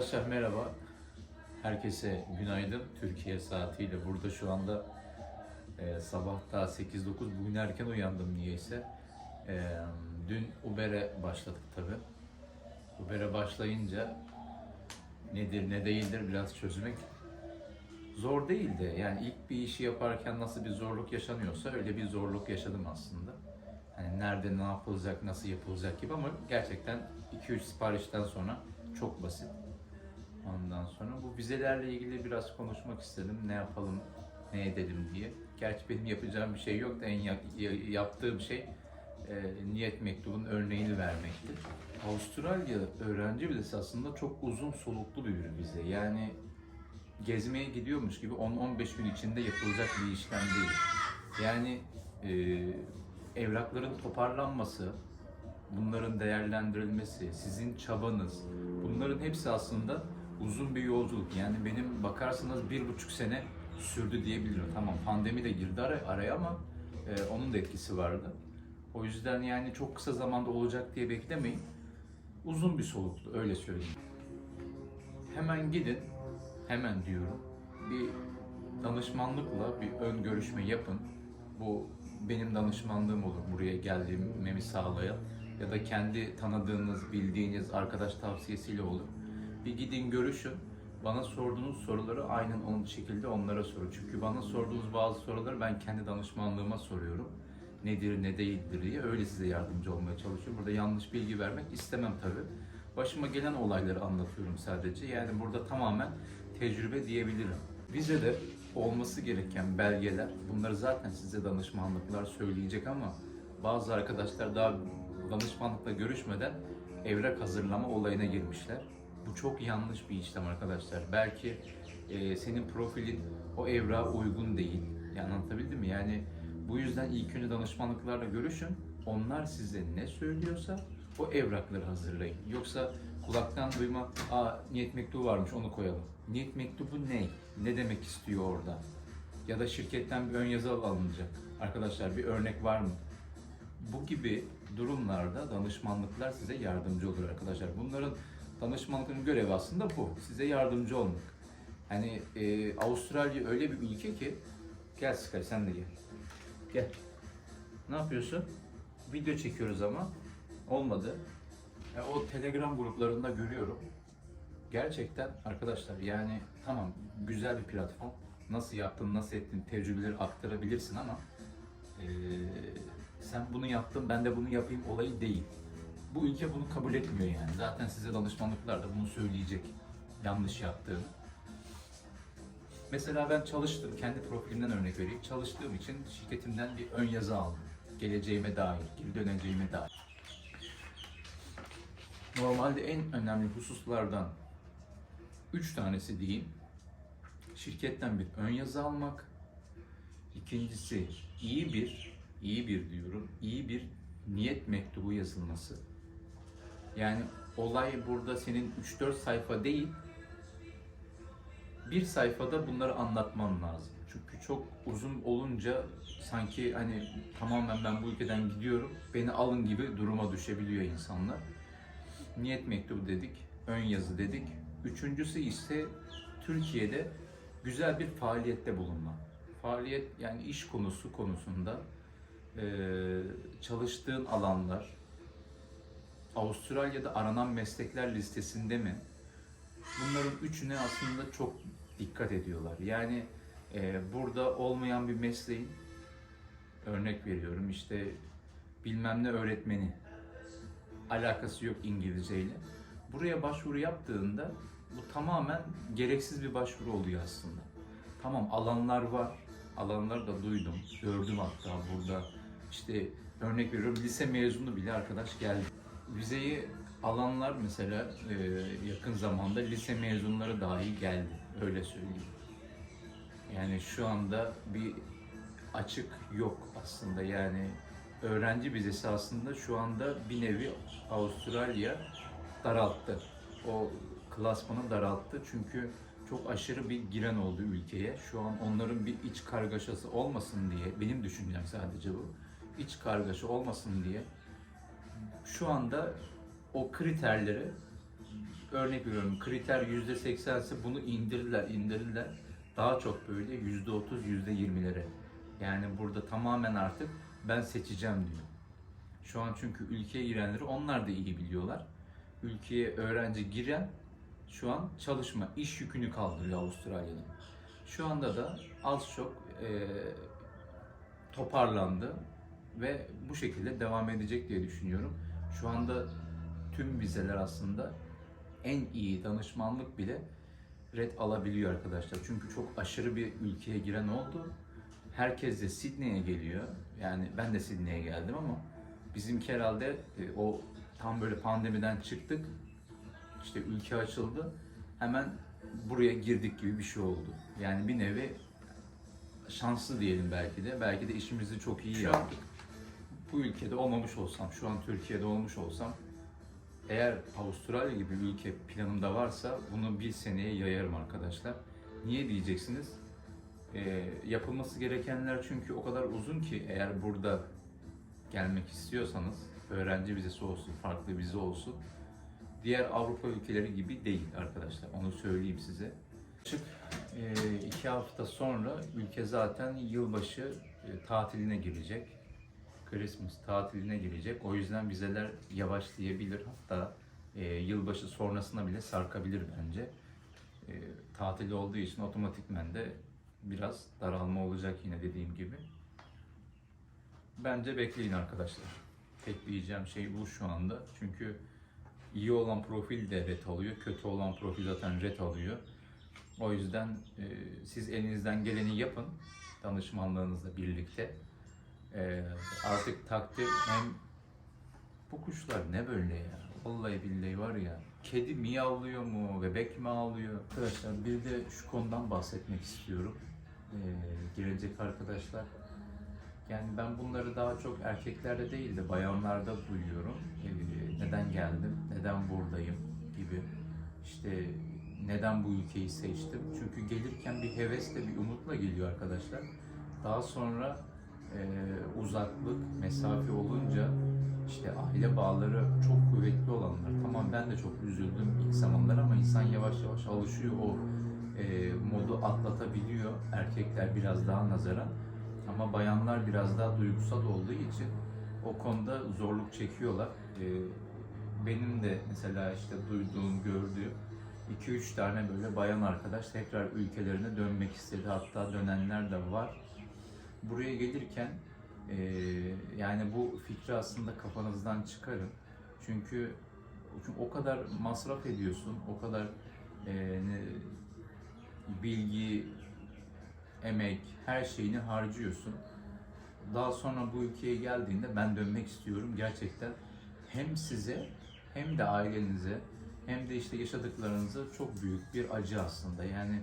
Arkadaşlar merhaba. Herkese günaydın. Türkiye saatiyle burada şu anda e, sabah daha 8-9. Bugün erken uyandım niyeyse. E, dün Uber'e başladık tabi. Uber'e başlayınca nedir ne değildir biraz çözmek zor değildi. Yani ilk bir işi yaparken nasıl bir zorluk yaşanıyorsa öyle bir zorluk yaşadım aslında. Hani nerede ne yapılacak, nasıl yapılacak gibi ama gerçekten 2-3 siparişten sonra çok basit. Ondan sonra bu vizelerle ilgili biraz konuşmak istedim. Ne yapalım, ne edelim diye. Gerçi benim yapacağım bir şey yok da en ya- ya- yaptığım şey e, niyet mektubunun örneğini vermekti. Avustralya öğrenci vizesi aslında çok uzun soluklu bir vize. Yani gezmeye gidiyormuş gibi 10-15 gün içinde yapılacak bir işlem değil. Yani e, evrakların toparlanması, bunların değerlendirilmesi, sizin çabanız, bunların hepsi aslında uzun bir yolculuk. Yani benim bakarsanız bir buçuk sene sürdü diyebilirim. Tamam pandemi de girdi ara- araya ama e, onun da etkisi vardı. O yüzden yani çok kısa zamanda olacak diye beklemeyin. Uzun bir soluklu öyle söyleyeyim. Hemen gidin, hemen diyorum. Bir danışmanlıkla bir ön görüşme yapın. Bu benim danışmanlığım olur buraya geldiğimi sağlayan ya da kendi tanıdığınız, bildiğiniz arkadaş tavsiyesiyle olur. Bir gidin görüşün. Bana sorduğunuz soruları aynen onun şekilde onlara sorun. Çünkü bana sorduğunuz bazı soruları ben kendi danışmanlığıma soruyorum. Nedir, ne değildir diye. Öyle size yardımcı olmaya çalışıyorum. Burada yanlış bilgi vermek istemem tabii. Başıma gelen olayları anlatıyorum sadece. Yani burada tamamen tecrübe diyebilirim. Vizede olması gereken belgeler, bunları zaten size danışmanlıklar söyleyecek ama bazı arkadaşlar daha danışmanlıkla görüşmeden evrak hazırlama olayına girmişler. Bu çok yanlış bir işlem arkadaşlar. Belki e, senin profilin o evrağa uygun değil. Yani anlatabildim mi? Yani bu yüzden ilk önce danışmanlıklarla görüşün. Onlar size ne söylüyorsa o evrakları hazırlayın. Yoksa kulaktan duyma, aa niyet mektubu varmış onu koyalım. Niyet mektubu ne? Ne demek istiyor orada? Ya da şirketten bir ön yazı alınacak. Arkadaşlar bir örnek var mı? Bu gibi durumlarda danışmanlıklar size yardımcı olur arkadaşlar. Bunların danışmanlıkların görevi aslında bu. Size yardımcı olmak. Hani e, Avustralya öyle bir ülke ki gel Sky sen de gel. Gel. Ne yapıyorsun? Video çekiyoruz ama olmadı. Ya o Telegram gruplarında görüyorum. Gerçekten arkadaşlar yani tamam güzel bir platform. Nasıl yaptın, nasıl ettin, tecrübeleri aktarabilirsin ama eee, sen bunu yaptın, ben de bunu yapayım olayı değil. Bu ülke bunu kabul etmiyor yani. Zaten size danışmanlıklar da bunu söyleyecek. Yanlış yaptığını. Mesela ben çalıştım, kendi profilimden örnek vereyim. Çalıştığım için şirketimden bir ön yazı aldım. Geleceğime dair, geri döneceğime dair. Normalde en önemli hususlardan üç tanesi diyeyim. Şirketten bir ön yazı almak. İkincisi iyi bir, iyi bir diyorum, iyi bir niyet mektubu yazılması. Yani olay burada senin 3-4 sayfa değil, bir sayfada bunları anlatman lazım. Çünkü çok uzun olunca sanki hani tamamen ben bu ülkeden gidiyorum, beni alın gibi duruma düşebiliyor insanlar. Niyet mektubu dedik, ön yazı dedik. Üçüncüsü ise Türkiye'de güzel bir faaliyette bulunma. Faaliyet yani iş konusu konusunda çalıştığın alanlar, Avustralya'da aranan meslekler listesinde mi? Bunların üçüne aslında çok dikkat ediyorlar. Yani e, burada olmayan bir mesleğin örnek veriyorum işte bilmem ne öğretmeni alakası yok İngilizce ile. Buraya başvuru yaptığında bu tamamen gereksiz bir başvuru oluyor aslında. Tamam alanlar var. Alanları da duydum, gördüm hatta burada. İşte örnek veriyorum lise mezunu bile arkadaş geldi. Vizeyi alanlar mesela e, yakın zamanda lise mezunları dahi geldi. Öyle söyleyeyim. Yani şu anda bir açık yok aslında yani öğrenci vizesi aslında şu anda bir nevi Avustralya daralttı. O klasmanı daralttı çünkü çok aşırı bir giren oldu ülkeye. Şu an onların bir iç kargaşası olmasın diye, benim düşüncem sadece bu. İç kargaşa olmasın diye şu anda o kriterleri örnek veriyorum kriter yüzde seksense bunu indirdiler indirdiler daha çok böyle yüzde otuz yüzde yirmilere yani burada tamamen artık ben seçeceğim diyor. Şu an çünkü ülkeye girenleri onlar da iyi biliyorlar. Ülkeye öğrenci giren şu an çalışma, iş yükünü kaldırıyor Avustralya'nın. Şu anda da az çok e, toparlandı ve bu şekilde devam edecek diye düşünüyorum. Şu anda tüm vizeler aslında en iyi danışmanlık bile red alabiliyor arkadaşlar. Çünkü çok aşırı bir ülkeye giren oldu. Herkes de Sydney'e geliyor. Yani ben de Sydney'e geldim ama bizimki herhalde e, o tam böyle pandemiden çıktık. İşte ülke açıldı. Hemen buraya girdik gibi bir şey oldu. Yani bir nevi şanslı diyelim belki de. Belki de işimizi çok iyi yaptık. Bu ülkede olmamış olsam, şu an Türkiye'de olmuş olsam eğer Avustralya gibi bir ülke planımda varsa bunu bir seneye yayarım arkadaşlar. Niye diyeceksiniz? Ee, yapılması gerekenler çünkü o kadar uzun ki eğer burada gelmek istiyorsanız öğrenci vizesi olsun, farklı vize olsun. Diğer Avrupa ülkeleri gibi değil arkadaşlar. Onu söyleyeyim size. Çık iki hafta sonra ülke zaten yılbaşı e, tatiline girecek. Christmas tatiline girecek. O yüzden vizeler yavaşlayabilir. Hatta e, yılbaşı sonrasına bile sarkabilir bence. E, tatil olduğu için otomatikmen de biraz daralma olacak yine dediğim gibi. Bence bekleyin arkadaşlar. Tek diyeceğim şey bu şu anda. Çünkü iyi olan profil de ret alıyor. Kötü olan profil zaten ret alıyor. O yüzden e, siz elinizden geleni yapın. Danışmanlığınızla birlikte. E, artık takdir hem bu kuşlar ne böyle ya? Vallahi billahi var ya. Kedi miyavlıyor mu? Bebek mi ağlıyor? Arkadaşlar bir de şu konudan bahsetmek istiyorum. E, gelecek arkadaşlar. Yani ben bunları daha çok erkeklerde değil de bayanlarda duyuyorum. Ee, neden geldim, neden buradayım gibi. İşte neden bu ülkeyi seçtim? Çünkü gelirken bir hevesle, bir umutla geliyor arkadaşlar. Daha sonra e, uzaklık, mesafe olunca işte aile bağları çok kuvvetli olanlar. Tamam ben de çok üzüldüm ilk zamanlar ama insan yavaş yavaş alışıyor o e, modu atlatabiliyor. Erkekler biraz daha nazaran. Ama bayanlar biraz daha duygusal olduğu için o konuda zorluk çekiyorlar. Ee, benim de mesela işte duyduğum, gördüğüm 2-3 tane böyle bayan arkadaş tekrar ülkelerine dönmek istedi. Hatta dönenler de var. Buraya gelirken e, yani bu fikri aslında kafanızdan çıkarın. Çünkü, çünkü o kadar masraf ediyorsun, o kadar e, ne- bilgi, emek, her şeyini harcıyorsun. Daha sonra bu ülkeye geldiğinde ben dönmek istiyorum gerçekten hem size hem de ailenize hem de işte yaşadıklarınıza çok büyük bir acı aslında. Yani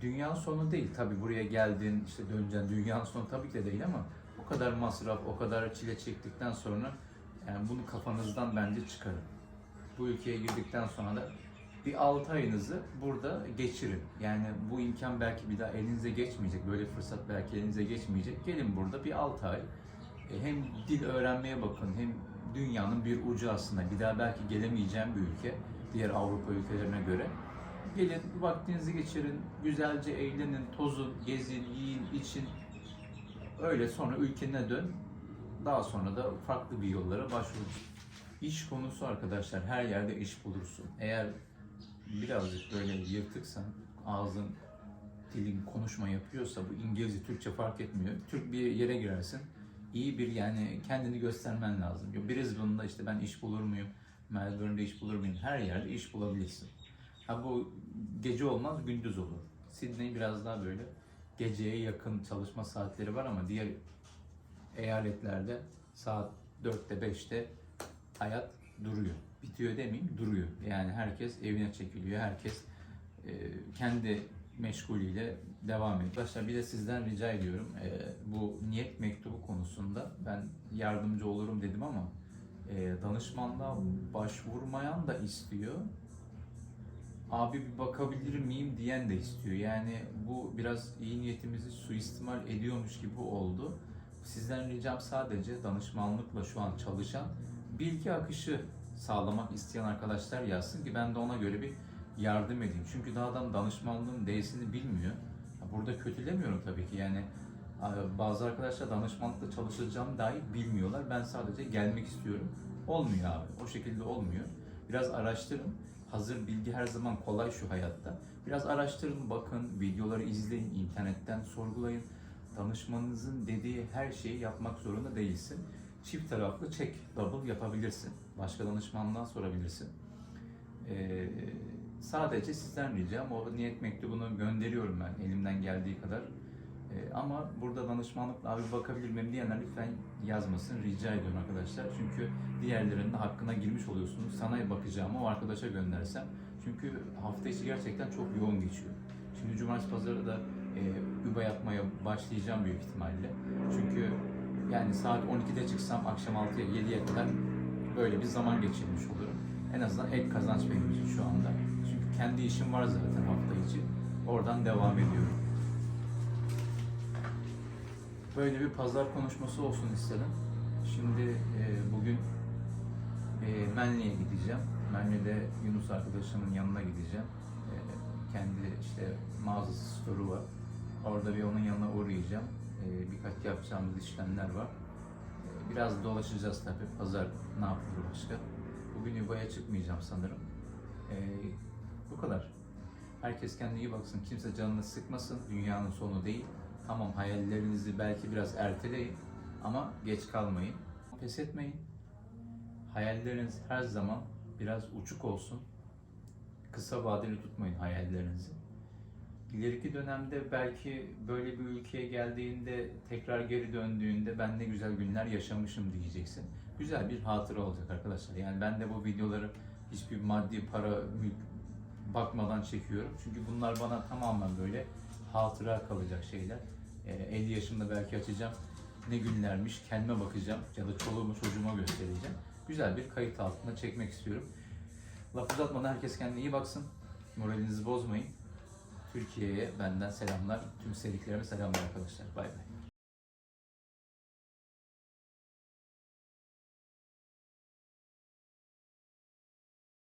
dünyanın sonu değil. Tabii buraya geldin, işte döneceksin. Dünyanın sonu tabii ki de değil ama o kadar masraf, o kadar çile çektikten sonra yani bunu kafanızdan bence çıkarın. Bu ülkeye girdikten sonra da bir 6 ayınızı burada geçirin. Yani bu imkan belki bir daha elinize geçmeyecek. Böyle fırsat belki elinize geçmeyecek. Gelin burada bir 6 ay. E, Hem dil öğrenmeye bakın hem dünyanın bir ucu aslında. Bir daha belki gelemeyeceğim bir ülke. Diğer Avrupa ülkelerine göre. Gelin vaktinizi geçirin. Güzelce eğlenin, tozun, gezin, yiyin, için. Öyle sonra ülkene dön. Daha sonra da farklı bir yollara başvurun. İş konusu arkadaşlar her yerde iş bulursun. Eğer birazcık böyle yırtıksan, ağzın, dilin konuşma yapıyorsa bu İngilizce, Türkçe fark etmiyor. Türk bir yere girersin. iyi bir yani kendini göstermen lazım. Brisbane'da işte ben iş bulur muyum? Melbourne'de iş bulur muyum? Her yerde iş bulabilirsin. Ha bu gece olmaz, gündüz olur. Sydney biraz daha böyle geceye yakın çalışma saatleri var ama diğer eyaletlerde saat 4'te 5'te hayat duruyor. Bitiyor demeyeyim, duruyor. Yani herkes evine çekiliyor, herkes e, kendi meşgulüyle devam ediyor. Arkadaşlar bir de sizden rica ediyorum, e, bu niyet mektubu konusunda ben yardımcı olurum dedim ama e, danışmanlığa başvurmayan da istiyor. Abi bir bakabilir miyim diyen de istiyor. Yani bu biraz iyi niyetimizi suistimal ediyormuş gibi oldu. Sizden ricam sadece danışmanlıkla şu an çalışan bilgi akışı sağlamak isteyen arkadaşlar yazsın ki ben de ona göre bir yardım edeyim. Çünkü daha adam danışmanlığın değersini bilmiyor. Burada kötülemiyorum tabii ki yani bazı arkadaşlar danışmanlıkla çalışacağım dahi bilmiyorlar. Ben sadece gelmek istiyorum. Olmuyor abi. O şekilde olmuyor. Biraz araştırın. Hazır bilgi her zaman kolay şu hayatta. Biraz araştırın, bakın, videoları izleyin, internetten sorgulayın. Danışmanınızın dediği her şeyi yapmak zorunda değilsin. Çift taraflı check, double yapabilirsin. Başka danışmandan sorabilirsin. Ee, sadece sizden ricam o niyet mektubunu gönderiyorum ben elimden geldiği kadar. Ee, ama burada danışmanlıkla abi bakabilir miyim diyenler lütfen yazmasın rica ediyorum arkadaşlar. Çünkü diğerlerinin hakkına girmiş oluyorsunuz. Sana bakacağımı o arkadaşa göndersem. Çünkü hafta içi gerçekten çok yoğun geçiyor. Şimdi cumartesi pazarı da e, UBA yapmaya başlayacağım büyük ihtimalle. Çünkü yani saat 12'de çıksam akşam 6'ya 7'ye kadar böyle bir zaman geçirmiş olurum. En azından ek kazanç benim için şu anda. Çünkü kendi işim var zaten hafta içi. Oradan devam ediyorum. Böyle bir pazar konuşması olsun istedim. Şimdi e, bugün e, Menli'ye gideceğim. Menli'de Yunus arkadaşımın yanına gideceğim. E, kendi işte mağazası, store'u var. Orada bir onun yanına uğrayacağım. E, birkaç yapacağımız işlemler var. E, biraz dolaşacağız tabii. Pazar ne yapılır başka. Bugün yuvaya çıkmayacağım sanırım. E, bu kadar. Herkes kendine iyi baksın. Kimse canını sıkmasın. Dünyanın sonu değil. Tamam hayallerinizi belki biraz erteleyin ama geç kalmayın. Pes etmeyin. Hayalleriniz her zaman biraz uçuk olsun. Kısa vadeli tutmayın hayallerinizi. İleriki dönemde belki böyle bir ülkeye geldiğinde tekrar geri döndüğünde ben ne güzel günler yaşamışım diyeceksin. Güzel bir hatıra olacak arkadaşlar. Yani ben de bu videoları hiçbir maddi para mülk bakmadan çekiyorum. Çünkü bunlar bana tamamen böyle hatıra kalacak şeyler. Ee, 50 yaşımda belki açacağım. Ne günlermiş kendime bakacağım ya da çoluğumu çocuğuma göstereceğim. Güzel bir kayıt altında çekmek istiyorum. Laf uzatmadan herkes kendine iyi baksın. Moralinizi bozmayın. Türkiye'ye benden selamlar. Tüm sevdiklerime selamlar arkadaşlar. Bay bay.